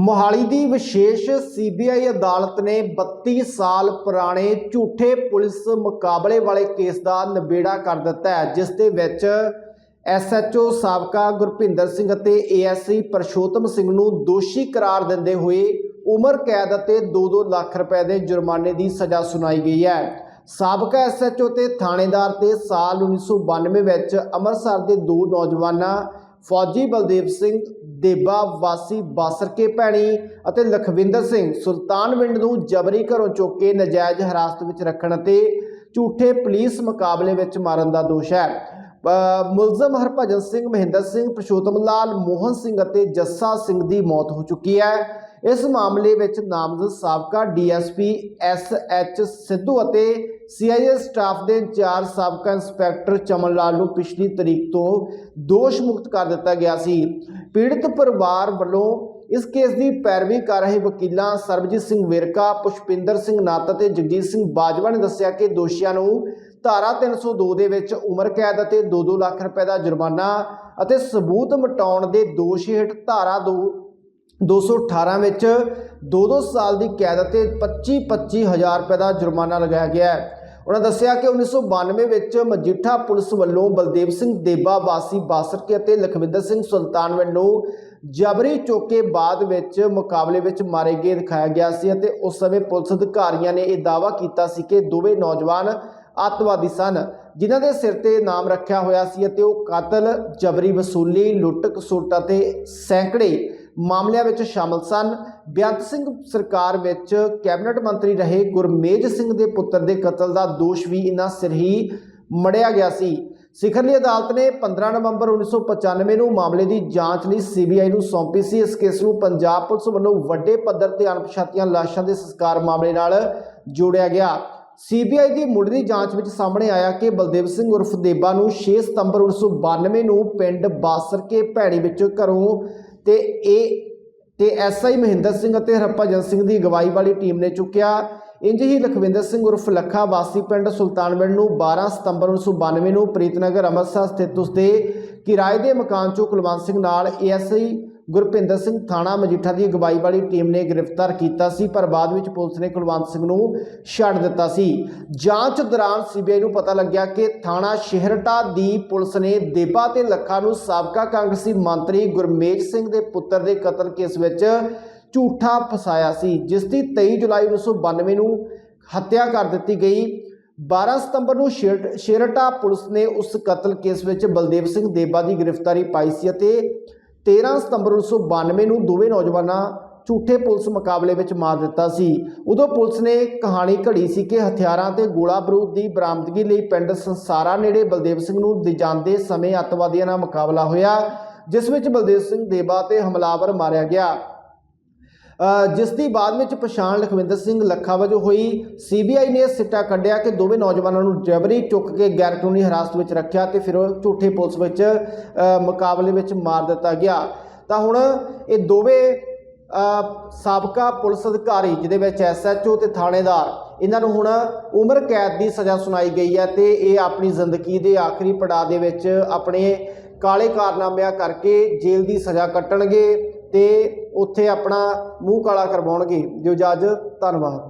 ਮੋਹਾਲੀ ਦੀ ਵਿਸ਼ੇਸ਼ ਸੀਬੀਆਈ ਅਦਾਲਤ ਨੇ 32 ਸਾਲ ਪੁਰਾਣੇ ਝੂਠੇ ਪੁਲਿਸ ਮੁਕਾਬਲੇ ਵਾਲੇ ਕੇਸ ਦਾ ਨਿਬੇੜਾ ਕਰ ਦਿੱਤਾ ਹੈ, ਜਿਸ ਦੇ ਵਿੱਚ ਐਸਐਚਓ ਸਾਬਕਾ ਗੁਰਪਿੰਦਰ ਸਿੰਘ ਅਤੇ ਏਐਸਸੀ ਪਰਸ਼ੋਤਮ ਸਿੰਘ ਨੂੰ ਦੋਸ਼ੀ ਕਰਾਰ ਦਿੰਦੇ ਹੋਏ ਉਮਰ ਕੈਦ ਅਤੇ 2-2 ਲੱਖ ਰੁਪਏ ਦੇ ਜੁਰਮਾਨੇ ਦੀ ਸਜ਼ਾ ਸੁਣਾਈ ਗਈ ਹੈ। ਸਾਬਕਾ ਐਸਐਚਓ ਤੇ ਥਾਣੇਦਾਰ ਤੇ ਸਾਲ 1992 ਵਿੱਚ ਅੰਮ੍ਰਿਤਸਰ ਦੇ ਦੋ ਨੌਜਵਾਨਾਂ ਫੌਜੀ ਬਲਦੇਵ ਸਿੰਘ ਦੇਬਾ ਵਾਸੀ ਬਾਸਰਕੇ ਭੈਣੀ ਅਤੇ ਲਖਵਿੰਦਰ ਸਿੰਘ ਸੁਲਤਾਨਵਿੰਡ ਨੂੰ ਜਬਰੀ ਘਰੋਂ ਚੁੱਕ ਕੇ ਨਜਾਇਜ਼ ਹਿਰਾਸਤ ਵਿੱਚ ਰੱਖਣ ਅਤੇ ਝੂਠੇ ਪੁਲਿਸ ਮੁਕਾਬਲੇ ਵਿੱਚ ਮਾਰਨ ਦਾ ਦੋਸ਼ ਹੈ। ਮੁਲਜ਼ਮ ਹਰਭਜਨ ਸਿੰਘ ਮਹਿੰਦਰ ਸਿੰਘ, ਪ੍ਰਸ਼ੋਤਮ ਲਾਲ ਮੋਹਨ ਸਿੰਘ ਅਤੇ ਜੱਸਾ ਸਿੰਘ ਦੀ ਮੌਤ ਹੋ ਚੁੱਕੀ ਹੈ। ਇਸ ਮਾਮਲੇ ਵਿੱਚ ਨਾਮਜ਼ਦ ਸਾਬਕਾ ਡੀਐਸਪੀ ਐਸ ਐਚ ਸਿੱਧੂ ਅਤੇ ਸੀਆਈਏ ਸਟਾਫ ਦੇ ਇੰਚਾਰਜ ਸਾਬਕਾ ਇੰਸਪੈਕਟਰ ਚਮਨ ਲਾਲ ਨੂੰ ਪਿਛਲੀ ਤਰੀਕ ਤੋਂ ਦੋਸ਼ ਮੁਕਤ ਕਰ ਦਿੱਤਾ ਗਿਆ ਸੀ। ਪੀੜਤ ਪਰਿਵਾਰ ਵੱਲੋਂ ਇਸ ਕੇਸ ਦੀ ਪੈਰਵੀ ਕਰ ਰਹੇ ਵਕੀਲਾਂ ਸਰਬਜੀਤ ਸਿੰਘ ਵਿਰਕਾ, ਪੁਸ਼ਪਿੰਦਰ ਸਿੰਘ ਨਾਤ ਅਤੇ ਜਗਜੀਤ ਸਿੰਘ ਬਾਜਵਾ ਨੇ ਦੱਸਿਆ ਕਿ ਦੋਸ਼ੀਆਂ ਨੂੰ ਧਾਰਾ 302 ਦੇ ਵਿੱਚ ਉਮਰ ਕੈਦ ਅਤੇ 2-2 ਲੱਖ ਰੁਪਏ ਦਾ ਜੁਰਮਾਨਾ ਅਤੇ ਸਬੂਤ ਮਿਟਾਉਣ ਦੇ ਦੋਸ਼ ਹੇਠ ਧਾਰਾ 2 218 ਵਿੱਚ 2-2 ਸਾਲ ਦੀ ਕੈਦ ਅਤੇ 25-25 ਹਜ਼ਾਰ ਰੁਪਏ ਦਾ ਜੁਰਮਾਨਾ ਲਗਾਇਆ ਗਿਆ ਹੈ। ਉਹਨਾਂ ਦੱਸਿਆ ਕਿ 1992 ਵਿੱਚ ਮਜੀਠਾ ਪੁਲਿਸ ਵੱਲੋਂ ਬਲਦੇਵ ਸਿੰਘ ਦੇਬਾ, ਵਾਸੀ ਬਾਸਰਕੇ ਅਤੇ ਲਖਵਿੰਦਰ ਸਿੰਘ ਸੁਲਤਾਨ ਵੱਲੋਂ ਜਬਰੀ ਚੋਕੇ ਬਾਅਦ ਵਿੱਚ ਮੁਕਾਬਲੇ ਵਿੱਚ ਮਾਰੇ ਗਏ ਦਿਖਾਇਆ ਗਿਆ ਸੀ ਅਤੇ ਉਸ ਸਮੇਂ ਪੁਲਿਸ ਅਧਿਕਾਰੀਆਂ ਨੇ ਇਹ ਦਾਅਵਾ ਕੀਤਾ ਸੀ ਕਿ ਦੋਵੇਂ ਨੌਜਵਾਨ ਅੱਤਵਾਦੀ ਸਨ, ਜਿਨ੍ਹਾਂ ਦੇ ਸਿਰ ਤੇ ਨਾਮ ਰੱਖਿਆ ਹੋਇਆ ਸੀ ਅਤੇ ਉਹ ਕਾਤਲ, ਜਬਰੀ ਵਸੂਲੀ ਲੁੱਟ ਖਸੁੱਟ ਅਤੇ ਸੈਂਕੜੇ ਮਾਮਲਿਆਂ ਵਿੱਚ ਸ਼ਾਮਲ ਸਨ। ਬੇਅੰਤ ਸਿੰਘ ਸਰਕਾਰ ਵਿੱਚ ਕੈਬਨਿਟ ਮੰਤਰੀ ਰਹੇ ਗੁਰਮੇਜ ਸਿੰਘ ਦੇ ਪੁੱਤਰ ਦੇ ਕਤਲ ਦਾ ਦੋਸ਼ ਵੀ ਇਨ੍ਹਾਂ ਸਿਰ ਹੀ ਮੜਿਆ ਗਿਆ ਸੀ। ਸਿਖਰਲੀ ਅਦਾਲਤ ਨੇ 15 ਨਵੰਬਰ 1995 ਨੂੰ ਮਾਮਲੇ ਦੀ ਜਾਂਚ ਲਈ ਸੀਬੀਆਈ ਨੂੰ ਸੌਂਪੀ ਸੀ। ਇਸ ਕੇਸ ਨੂੰ ਪੰਜਾਬ ਪੁਲਿਸ ਵੱਲੋਂ ਵੱਡੇ ਪੱਧਰ ਤੇ ਅਣਪਛਾਤੀਆਂ ਲਾਸ਼ਾਂ ਦੇ ਸੰਸਕਾਰ ਮਾਮਲੇ ਨਾਲ ਜੋੜਿਆ ਗਿਆ। ਸੀਬੀਆਈ ਦੀ ਮੁੱਢਲੀ ਜਾਂਚ ਵਿੱਚ ਸਾਹਮਣੇ ਆਇਆ ਕਿ ਬਲਦੇਵ ਸਿੰਘ ਉਰਫ ਦੇਬਾ ਨੂੰ 6 ਸਤੰਬਰ 1992 ਨੂੰ ਪਿੰਡ ਬਾਸਰਕੇ ਭੈਣੀ ਵਿੱਚੋਂ ਘਰੋਂ ਤੇ ਇਹ, ਤੇ ਐਸਆਈ ਮਹਿੰਦਰ ਸਿੰਘ ਅਤੇ ਹਰਭਜਨ ਸਿੰਘ ਦੀ ਅਗਵਾਈ ਵਾਲੀ ਟੀਮ ਨੇ ਚੁੱਕਿਆ। ਇੰਜ ਹੀ ਲਖਵਿੰਦਰ ਸਿੰਘ ਉਰਫ ਲੱਖਾ ਵਾਸੀ ਪਿੰਡ ਸੁਲਤਾਨਵਿੰਡ ਨੂੰ 12 ਸਤੰਬਰ 1992 ਨੂੰ ਪ੍ਰੀਤਨਗਰ ਅੰਮ੍ਰਿਤਸਰ ਸਥਿਤ ਉਸਦੇ ਕਿਰਾਏ ਦੇ ਮਕਾਨ ਚੋਂ ਕੁਲਵੰਤ ਸਿੰਘ ਨਾਲ ਏਐਸਆਈ ਗੁਰਪਿੰਦਰ ਸਿੰਘ ਥਾਣਾ ਮਜੀਠਾ ਦੀ ਅਗਵਾਈ ਵਾਲੀ ਟੀਮ ਨੇ ਗ੍ਰਿਫਤਾਰ ਕੀਤਾ ਸੀ, ਪਰ ਬਾਅਦ ਵਿੱਚ ਪੁਲਿਸ ਨੇ ਕੁਲਵੰਤ ਸਿੰਘ ਨੂੰ ਛੱਡ ਦਿੱਤਾ ਸੀ। ਜਾਂਚ ਦੌਰਾਨ ਸੀਬੀਆਈ ਨੂੰ ਪਤਾ ਲੱਗਿਆ ਕਿ ਥਾਣਾ ਸ਼ਹਿਰਟਾ ਦੀ ਪੁਲਿਸ ਨੇ ਦੇਬਾ ਤੇ ਲੱਖਾ ਨੂੰ ਸਾਬਕਾ ਕਾਂਗਰਸੀ ਮੰਤਰੀ ਗੁਰਮੇਜ ਸਿੰਘ ਦੇ ਪੁੱਤਰ ਦੇ ਕਤਲ ਕੇਸ ਵਿੱਚ ਝੂਠਾ ਫਸਾਇਆ ਸੀ, ਜਿਸ ਦੀ 23 ਜੁਲਾਈ 1992 ਨੂੰ ਹੱਤਿਆ ਕਰ ਦਿੱਤੀ ਗਈ। 12 ਸਤੰਬਰ ਨੂੰ ਸ਼ੇਰ- ਸ਼ੇਰਟਾ ਪੁਲਿਸ ਨੇ ਉਸ ਕਤਲ ਕੇਸ ਵਿੱਚ ਬਲਦੇਵ ਸਿੰਘ ਦੇਬਾ ਦੀ ਗ੍ਰਿਫਤਾਰੀ ਪਾਈ ਸੀ ਅਤੇ 13 ਸਤੰਬਰ 1992 ਨੂੰ ਦੋਵੇਂ ਨੌਜਵਾਨਾਂ ਝੂਠੇ ਪੁਲਿਸ ਮੁਕਾਬਲੇ ਵਿੱਚ ਮਾਰ ਦਿੱਤਾ ਸੀ। ਉਦੋਂ ਪੁਲਿਸ ਨੇ ਕਹਾਣੀ ਘੜੀ ਸੀ ਕਿ ਹਥਿਆਰਾਂ ਤੇ ਗੋਲਾ ਬਾਰੂਦ ਦੀ ਬਰਾਮਦਗੀ ਲਈ ਪਿੰਡ ਸੰਸਾਰਾ ਨੇੜੇ ਬਲਦੇਵ ਸਿੰਘ ਨੂੰ ਲਿਜਾਂਦੇ ਸਮੇਂ ਅੱਤਵਾਦੀਆਂ ਨਾਲ ਮੁਕਾਬਲਾ ਹੋਇਆ, ਜਿਸ ਵਿੱਚ ਬਲਦੇਵ ਸਿੰਘ ਦੇਬਾ ਤੇ ਹਮਲਾਵਰ ਮਾਰਿਆ ਗਿਆ। ਜਿਸ ਦੀ ਬਾਅਦ ਵਿੱਚ ਪਛਾਣ ਲਖਵਿੰਦਰ ਸਿੰਘ ਲੱਖਾ ਵਜੋਂ ਹੋਈ। ਸੀਬੀਆਈ ਨੇ ਸਿੱਟਾ ਕੱਢਿਆ ਕਿ ਦੋਵੇਂ ਨੌਜਵਾਨਾਂ ਨੂੰ ਜਬਰੀ ਚੁੱਕ ਕੇ ਗੈਰ ਕਾਨੂੰਨੀ ਹਿਰਾਸਤ ਵਿੱਚ ਰੱਖਿਆ ਤੇ ਫਿਰ ਉਹ ਝੂਠੇ ਪੁਲਿਸ ਵਿੱਚ ਮੁਕਾਬਲੇ ਵਿੱਚ ਮਾਰ ਦਿੱਤਾ ਗਿਆ। ਤਾਂ ਹੁਣ ਇਹ ਦੋਵੇਂ ਸਾਬਕਾ ਪੁਲਿਸ ਅਧਿਕਾਰੀ, ਜਿਹਦੇ ਵਿੱਚ ਐਸਐਚਓ ਤੇ ਥਾਣੇਦਾਰ, ਇਹਨਾਂ ਨੂੰ ਹੁਣ ਉਮਰ ਕੈਦ ਦੀ ਸਜ਼ਾ ਸੁਣਾਈ ਗਈ ਹੈ ਤੇ ਇਹ ਆਪਣੀ ਜ਼ਿੰਦਗੀ ਦੇ ਆਖਰੀ ਪੜਾਅ ਦੇ ਵਿੱਚ ਆਪਣੇ ਕਾਲੇ ਕਾਰਨਾਮਿਆਂ ਕਰਕੇ ਜੇਲ੍ਹ ਦੀ ਸਜ਼ਾ ਕੱਟਣਗੇ। ਤੇ ਉੱਥੇ ਆਪਣਾ ਮੂੰਹ ਕਾਲਾ ਕਰਵਾਉਣਗੇ। ਜੋ ਜੱਜ ਧੰਨਵਾਦ।